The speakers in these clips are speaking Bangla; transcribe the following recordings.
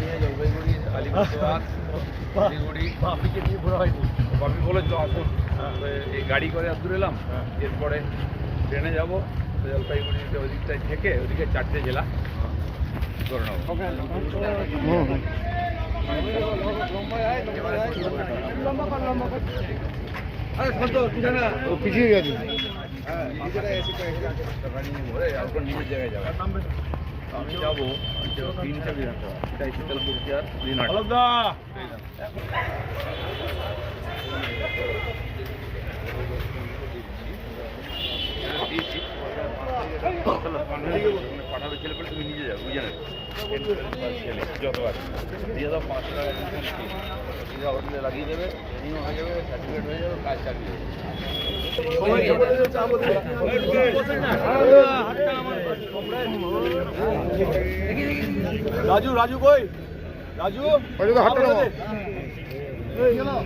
নিয়ে জলপাইগুড়ি আলিপুরদুয়ার শিলিগুড়ি। বাপিকে নিয়ে ঘোরা হয়নি বাপি বলে তো আসুন এই গাড়ি করে আসতে এলাম। এরপরে ট্রেনে যাব। জলপাইগুড়িতে ওই দিকটায় থেকে ওদিকে চারটে জেলা। করে নেব পিছিয়ে গেছে। তারপর নিজের জায়গায় যাব। আমি যাব তিনটা বিধানসভা এটাই আর দিনহাটা অলকদা দিয়েছি পাঠাবে ছেলে করে তুমি নিজে যাবে বুঝে নেবে ছেলে যতবার দিয়ে দাও পাঁচশো টাকা দিয়ে হোটেলে লাগিয়ে দেবে ট্রেনিং হয়ে যাবে সার্টিফিকেট হয়ে যাবে কাজ চালিয়ে রাজু রাজু কই? রাজু? ওই তো হাঁটতে নাও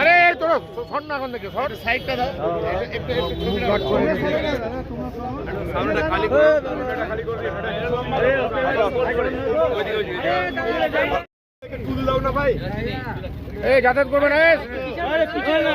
আরে তোরা শট না এখন থেকে শট সাইডটা দাও একটু একটু সামনেটা খালি করে সামনেটা খালি করে তুলে দাও না। ভাই এই যাতায়াত করবে না আরে পিছনে না।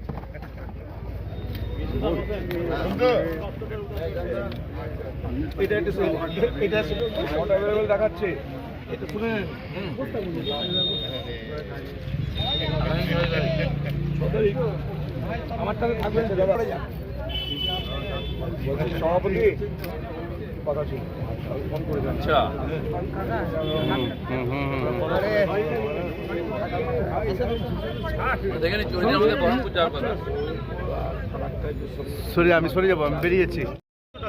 এটা একটু এটা দেখাচ্ছে। এটা শুনে আমার টাকা বলছি সভাপতি কথা ছিল। ফোন করে আচ্ছা দেখে চলে আমাদের বহরমপুর যাওয়ার কথা। সরি আমি সরে যাব আমি বেরিয়েছি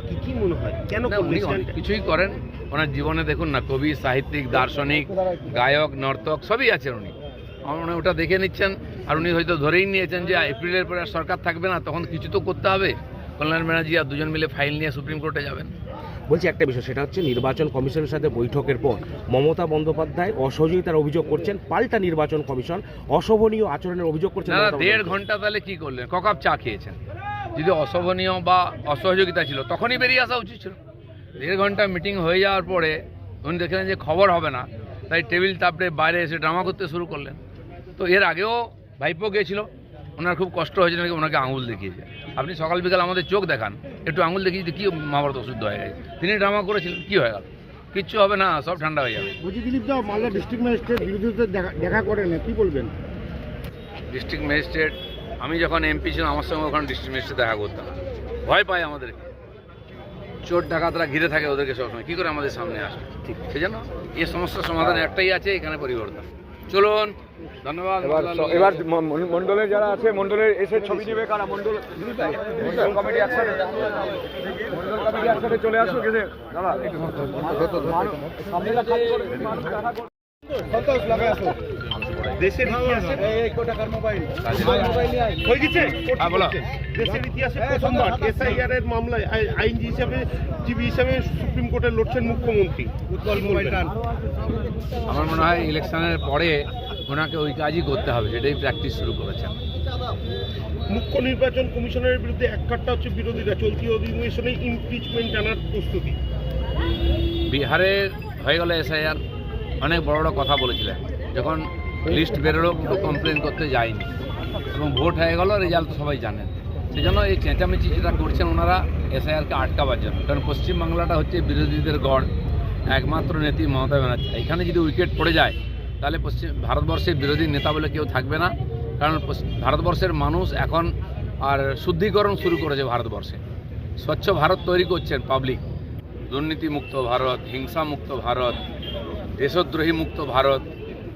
কি কি মনে হয়? কেন না, উনি অনেক কিছুই করেন। ওনার জীবনে দেখুন না কবি সাহিত্যিক দার্শনিক গায়ক নর্তক সবই আছেন উনি। আমার মনে ওটা দেখে নিচ্ছেন। আর উনি হয়তো ধরেই নিয়েছেন যে এপ্রিলের পরে আর সরকার থাকবে না তখন কিছু তো করতে হবে। কল্যাণ ব্যানার্জি আর দুজন মিলে ফাইল নিয়ে সুপ্রিম কোর্টে যাবেন। বলছি একটা বিষয় সেটা হচ্ছে নির্বাচন কমিশনের সাথে বৈঠকের পর মমতা বন্দ্যোপাধ্যায় অসহযোগিতার অভিযোগ করছেন পাল্টা নির্বাচন কমিশন অশোভনীয় আচরণের অভিযোগ করছেন না দেড় ঘণ্টা তাহলে কি করলেন? ককাপ চা খেয়েছেন? যদি অশোভনীয় বা অসহযোগিতা ছিল তখনই বেরিয়ে আসা উচিত ছিল। দেড় ঘণ্টা মিটিং হয়ে যাওয়ার পরে উনি দেখলেন যে খবর হবে না তাই টেবিল তাপড়ে বাইরে এসে ড্রামা করতে শুরু করলেন। তো এর আগেও ভাইপো গিয়েছিল ওনার খুব কষ্ট হয়েছে নাকি ওনাকে আঙুল দেখিয়েছে আপনি সকাল বিকাল আমাদের চোখ দেখান একটু আঙুল দেখিয়ে কী মহাভারত অশুদ্ধ হয়ে গেছে। তিনি ড্রামা করেছিলেন কী হয়ে গেল? কিচ্ছু হবে না সব ঠান্ডা হয়ে যাবে। বলছি দিলীপ দা মালদা ডিস্ট্রিক্ট ম্যাজিস্ট্রেট বিরোধীদের দেখা করেন কি বলবেন? ডিস্ট্রিক্ট ম্যাজিস্ট্রেট আমি যখন এমপি ছিলাম আমার সঙ্গে ওখানে ডিস্ট্রিক্ট ম্যাজিস্ট্রেট দেখা করতাম ভয় পায় আমাদেরকে চোর ডাকাতরা ঘিরে থাকে ওদেরকে সবসময় কী করে আমাদের সামনে আসে ঠিক সেই জন্য এই সমস্যার সমাধান একটাই আছে এখানে পরিবর্তন চলুন ধন্যবাদ এবার মন্ডলের যারা আছে মন্ডলের এসে ছবি নেবে কারা মন্ডল কমিটি একসাথে মন্ডল কমিটি একসাথে চলে আসো গেছে দাদা। সন্তোষ লাগাই আসো দেশের ইতিহাসে এই কোটা কার মোবাইল। মোবাইল নিয়ে আয়। হয়ে গেছে? হ্যাঁ, দেশের ইতিহাসে প্রথমবার এসআইআর এর মামলায় আই- আইনজীবী হিসাবে জিবি হিসাবে সুপ্রিম কোর্টে লড়ছেন মুখ্যমন্ত্রী। আমার মনে হয় ইলেকশনের পরে ওনাকে ওই কাজই করতে হবে সেটাই প্র্যাকটিস শুরু করেছেন। মুখ্য নির্বাচন কমিশনের বিরুদ্ধে এক কাট্টা হচ্ছে বিরোধীরা চলতি অধিবেশনে ইমপিচমেন্ট জানার প্রস্তুতি। বিহারের হয়ে গেল এসআইআর অনেক বড় বড় কথা বলেছিলেন। যখন লিস্ট বেরোলো কিন্তু কমপ্লেন করতে যায়নি। এবং ভোট হয়ে গেল রেজাল্ট সবাই জানেন সেই জন্য এই চেঁচামেচি যেটা করছেন ওনারা, এসআইআরকে আটকাবার জন্য। কারণ পশ্চিমবাংলাটা হচ্ছে বিরোধীদের গড়, একমাত্র নেত্রী মমতা ব্যানার্জি। এখানে যদি উইকেট পড়ে যায়, তাহলে পশ্চিম ভারতবর্ষের বিরোধী নেতা বলে কেউ থাকবে না। কারণ ভারতবর্ষের মানুষ এখন আর শুদ্ধিকরণ শুরু করেছে ভারতবর্ষে। স্বচ্ছ ভারত তৈরি করছেন পাবলিক দুর্নীতিমুক্ত ভারত, হিংসামুক্ত ভারত দেশদ্রোহী মুক্ত ভারত।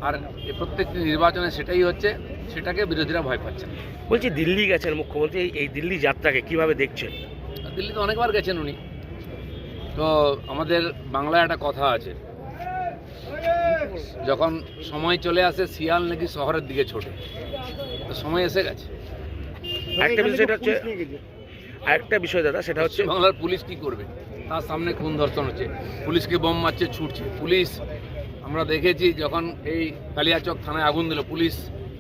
আর প্রত্যেকটি নির্বাচনে সেটাই হচ্ছে সেটাকে বিরোধীরা ভয় পাচ্ছেন বলছি দিল্লি গেছেন মুখ্যমন্ত্রী এই- দিল্লি যাত্রাকে কীভাবে দেখছেন? দিল্লিতে অনেকবার গেছেন উনি। তো আমাদের বাংলায় একটা কথা আছে। যখন সময় চলে আসে শিয়াল নাকি শহরের দিকে ছোটে। তো সময় এসে গেছে। একটা বিষয় সেটা হচ্ছে আরেকটা বিষয় দাদা সেটা হচ্ছে বাংলার পুলিশ কি করবে? তার সামনে খুন ধর্ষণ হচ্ছে। পুলিশকে বোম মারছে ছুটছে। পুলিশ আমরা দেখেছি যখন এই কালিয়াচক থানায় আগুন দিল পুলিশ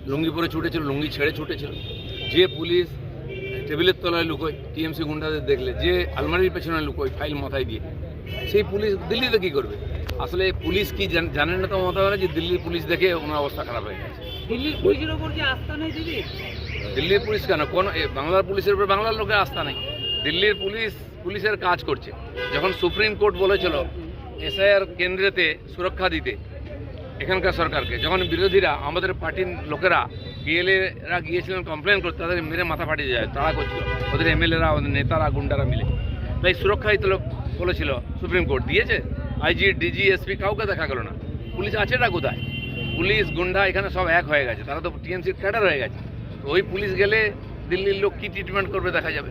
লুঙ্গি পরে ছুটেছিল লুঙ্গি ছেড়ে ছুটেছিল। যে পুলিশ টেবিলের তলায় লুকোয় টিএমসি গুন্ডাদের দেখলে যে আলমারির পেছনে লুকোয় ফাইল মাথায় দিয়ে। সেই পুলিশ দিল্লিতে কি করবে? আসলে পুলিশ কি জান- জানেন না তো মতো যে দিল্লির পুলিশ দেখে ওনার অবস্থা খারাপ হয়ে গেছে। দিল্লির পুলিশের ওপর কি আস্থা নেই দিদি? দিল্লির পুলিশ কেন? কোন বাংলার পুলিশের উপর বাংলার লোকের আস্থা নেই। দিল্লির পুলিশ পুলিশের কাজ করছে। যখন সুপ্রিম কোর্ট বলেছিল এসআইআর কেন্দ্রেতে সুরক্ষা দিতে এখানকার সরকারকে। যখন বিরোধীরা আমাদের পার্টির লোকেরা পিএলএরা গিয়েছিলেন কমপ্লেন করতে, তাদের মেরে মাথা ফাটিয়ে যায়, তারা করছিল। ওদের এমএলএরা, ওদের নেতারা, গুন্ডারা মিলে। তাই সুরক্ষা দিতে লোক বলেছিল, সুপ্রিম কোর্ট দিয়েছে? আইজি, ডিজি, এসপি কাউকে দেখা গেল না। পুলিশ আছেটা কোথায়? পুলিশ, গুন্ডা, এখানে সব এক হয়ে গেছে। তারা তো টিএমসির ক্যাডার হয়ে গেছে। ওই পুলিশ গেলে দিল্লির লোক কী ট্রিটমেন্ট করবে দেখা যাবে।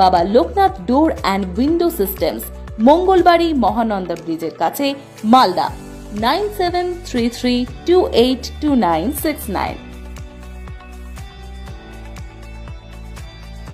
Baba Loknath door and window systems, Mangalbari Mahananda ব্রিজের কাছে, Malda, nine seven three three two eight two nine six nine.